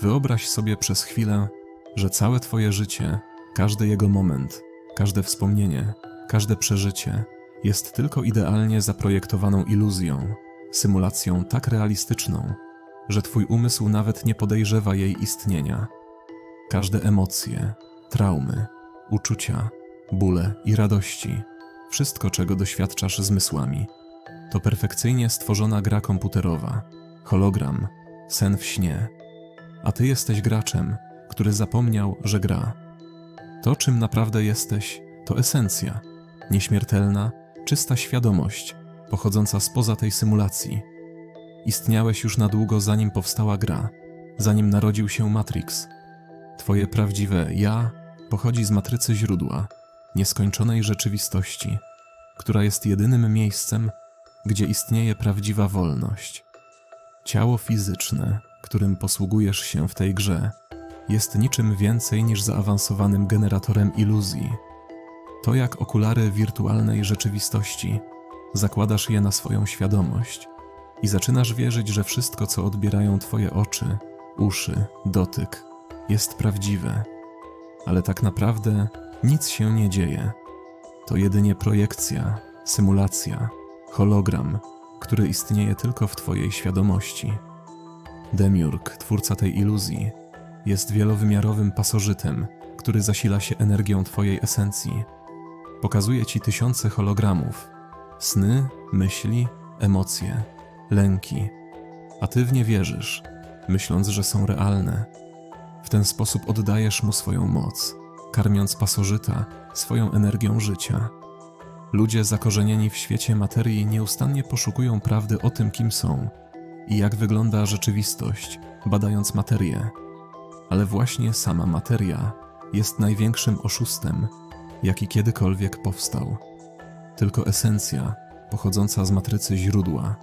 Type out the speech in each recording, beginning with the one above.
Wyobraź sobie przez chwilę, że całe Twoje życie, każdy jego moment, każde wspomnienie, każde przeżycie jest tylko idealnie zaprojektowaną iluzją, symulacją tak realistyczną, że Twój umysł nawet nie podejrzewa jej istnienia. Każde emocje, traumy, uczucia, bóle i radości, wszystko czego doświadczasz zmysłami, to perfekcyjnie stworzona gra komputerowa, hologram, sen w śnie. A ty jesteś graczem, który zapomniał, że gra. To, czym naprawdę jesteś, to esencja, nieśmiertelna, czysta świadomość, pochodząca spoza tej symulacji. Istniałeś już na długo zanim powstała gra, zanim narodził się Matrix. Twoje prawdziwe ja pochodzi z matrycy źródła, nieskończonej rzeczywistości, która jest jedynym miejscem, gdzie istnieje prawdziwa wolność. Ciało fizyczne, którym posługujesz się w tej grze, jest niczym więcej niż zaawansowanym generatorem iluzji. To jak okulary wirtualnej rzeczywistości. Zakładasz je na swoją świadomość i zaczynasz wierzyć, że wszystko, co odbierają Twoje oczy, uszy, dotyk, jest prawdziwe. Ale tak naprawdę nic się nie dzieje. To jedynie projekcja, symulacja, hologram, który istnieje tylko w Twojej świadomości. Demiurg, twórca tej iluzji, jest wielowymiarowym pasożytem, który zasila się energią Twojej esencji. Pokazuje Ci tysiące hologramów, sny, myśli, emocje, lęki, a Ty w nie wierzysz, myśląc, że są realne. W ten sposób oddajesz mu swoją moc, karmiąc pasożyta swoją energią życia. Ludzie zakorzenieni w świecie materii nieustannie poszukują prawdy o tym, kim są i jak wygląda rzeczywistość, badając materię. Ale właśnie sama materia jest największym oszustem, jaki kiedykolwiek powstał. Tylko esencja, pochodząca z matrycy źródła,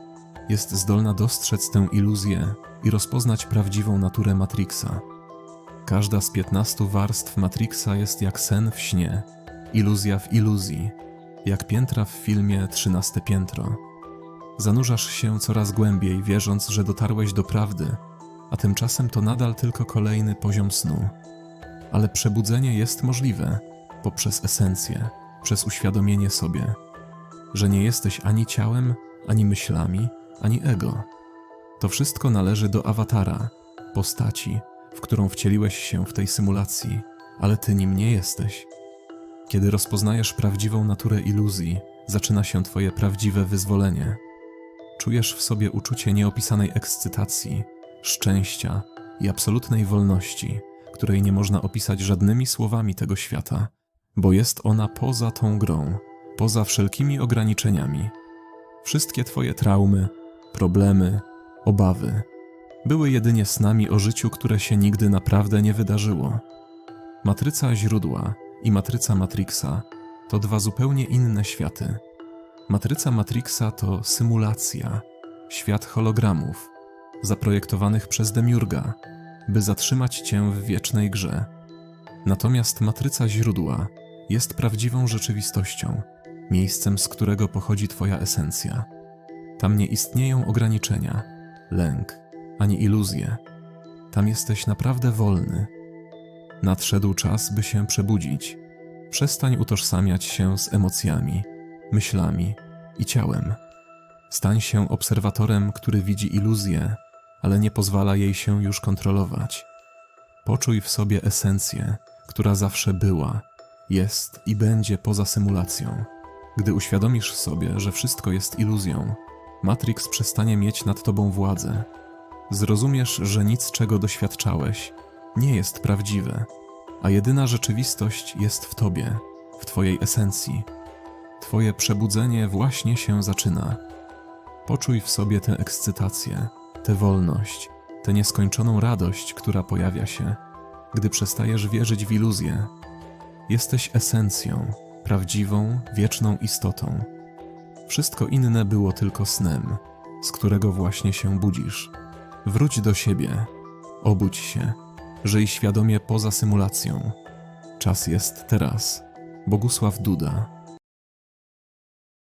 jest zdolna dostrzec tę iluzję i rozpoznać prawdziwą naturę Matrixa. Każda z 15 warstw Matrixa jest jak sen w śnie, iluzja w iluzji, jak piętra w filmie 13 piętro. Zanurzasz się coraz głębiej, wierząc, że dotarłeś do prawdy, a tymczasem to nadal tylko kolejny poziom snu. Ale przebudzenie jest możliwe poprzez esencję, przez uświadomienie sobie, że nie jesteś ani ciałem, ani myślami, ani ego. To wszystko należy do awatara, postaci, w którą wcieliłeś się w tej symulacji, ale ty nim nie jesteś. Kiedy rozpoznajesz prawdziwą naturę iluzji, zaczyna się Twoje prawdziwe wyzwolenie. Czujesz w sobie uczucie nieopisanej ekscytacji, szczęścia i absolutnej wolności, której nie można opisać żadnymi słowami tego świata, bo jest ona poza tą grą, poza wszelkimi ograniczeniami. Wszystkie Twoje traumy, problemy, obawy były jedynie snami o życiu, które się nigdy naprawdę nie wydarzyło. Matryca źródła i matryca Matrixa to dwa zupełnie inne światy. Matryca Matrixa to symulacja, świat hologramów, zaprojektowanych przez Demiurga, by zatrzymać cię w wiecznej grze. Natomiast matryca źródła jest prawdziwą rzeczywistością, miejscem, z którego pochodzi Twoja esencja. Tam nie istnieją ograniczenia, lęk ani iluzje. Tam jesteś naprawdę wolny. Nadszedł czas, by się przebudzić. Przestań utożsamiać się z emocjami, myślami i ciałem. Stań się obserwatorem, który widzi iluzję, ale nie pozwala jej się już kontrolować. Poczuj w sobie esencję, która zawsze była, jest i będzie poza symulacją. Gdy uświadomisz sobie, że wszystko jest iluzją, Matrix przestanie mieć nad tobą władzę. Zrozumiesz, że nic, czego doświadczałeś, nie jest prawdziwe, a jedyna rzeczywistość jest w tobie, w twojej esencji. Twoje przebudzenie właśnie się zaczyna. Poczuj w sobie tę ekscytację, tę wolność, tę nieskończoną radość, która pojawia się, gdy przestajesz wierzyć w iluzję. Jesteś esencją, prawdziwą, wieczną istotą. Wszystko inne było tylko snem, z którego właśnie się budzisz. Wróć do siebie, obudź się, żyj świadomie poza symulacją. Czas jest teraz. Bogusław Duda